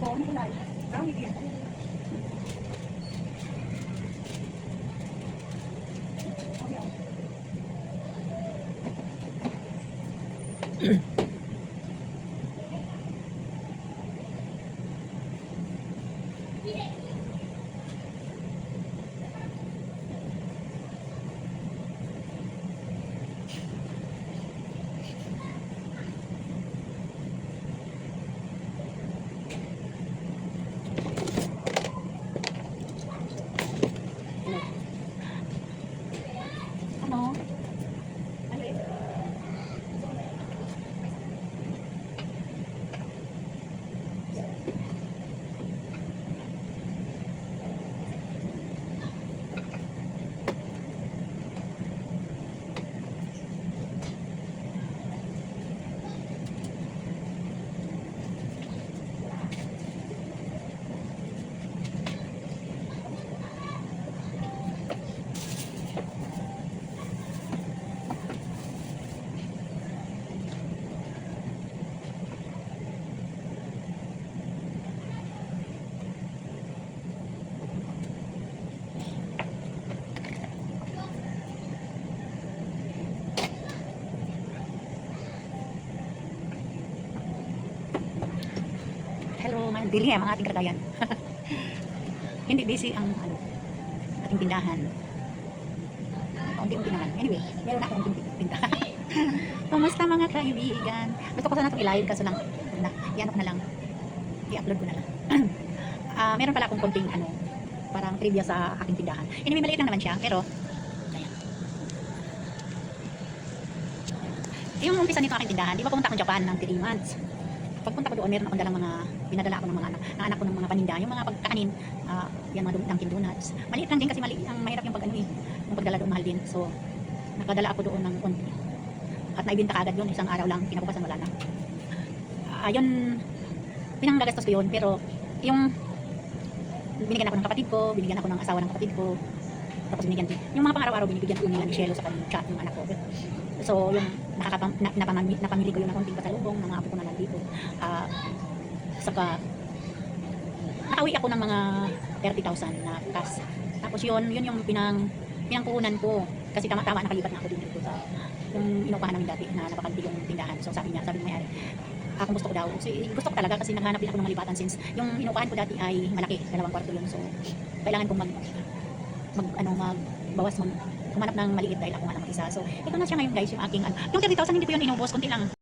bốn cái này. đó như kìa Hello, mandili ang mga ating karagayan. Hindi busy ang ano, ating tindahan. Kaunti-unti naman. Anyway, meron akong unti tindahan. Kumusta mga kaibigan? Gusto ko sana itong i-live kaso lang, na, i-ano na lang, i-upload ko na lang. Ah, meron pala akong konting ano, parang trivia sa aking tindahan. Anyway, maliit lang naman siya, pero, ayan. Yung umpisa nito aking tindahan, di ba pumunta akong Japan ng 3 months? Pagpunta ko doon, meron akong dalang mga, pinadala ako ng mga anak, ng anak ko ng mga paninda, yung mga pagkakanin, ah, yan mga dun- Dunkin Donuts. Maliit lang din kasi mali, ang mahirap yung pag ano eh, yung pagdala doon mahal din. So, nakadala ako doon ng konti. At naibinta ka agad yun, isang araw lang, kinabukasan wala na. Ayun, pinanggagastos ko yun, pero yung binigyan ako ng kapatid ko, binigyan ako ng asawa ng kapatid ko, tapos binigyan din. Yung mga pang-araw-araw binibigyan ko nila ni Shelo sa kanyang chat ng anak ko. So, yung nakakapam, na, napamami, napamili ko yun ng konting pasalubong ng mga apo ko na nandito. Ah, saka, nakauwi ako ng mga 30,000 na cash. Tapos yun, yun yung pinang, pinangpuhunan ko. Kasi tama-tama nakalipat na ako din dito sa yung inupahan namin dati na napakalpi yung tindahan. So sabi niya, sabi ng may-ari, akong gusto ko daw. So, gusto ko talaga kasi naghanap din ako ng malipatan since yung inupahan ko dati ay malaki, dalawang kwarto yun. So, kailangan kong mag, mag ano, mag, bawas mag, humanap ng maliit dahil ako nga lang mag-isa. So, ito na siya ngayon guys, yung aking, ano, yung 30,000 hindi ko yun inubos, kunti lang.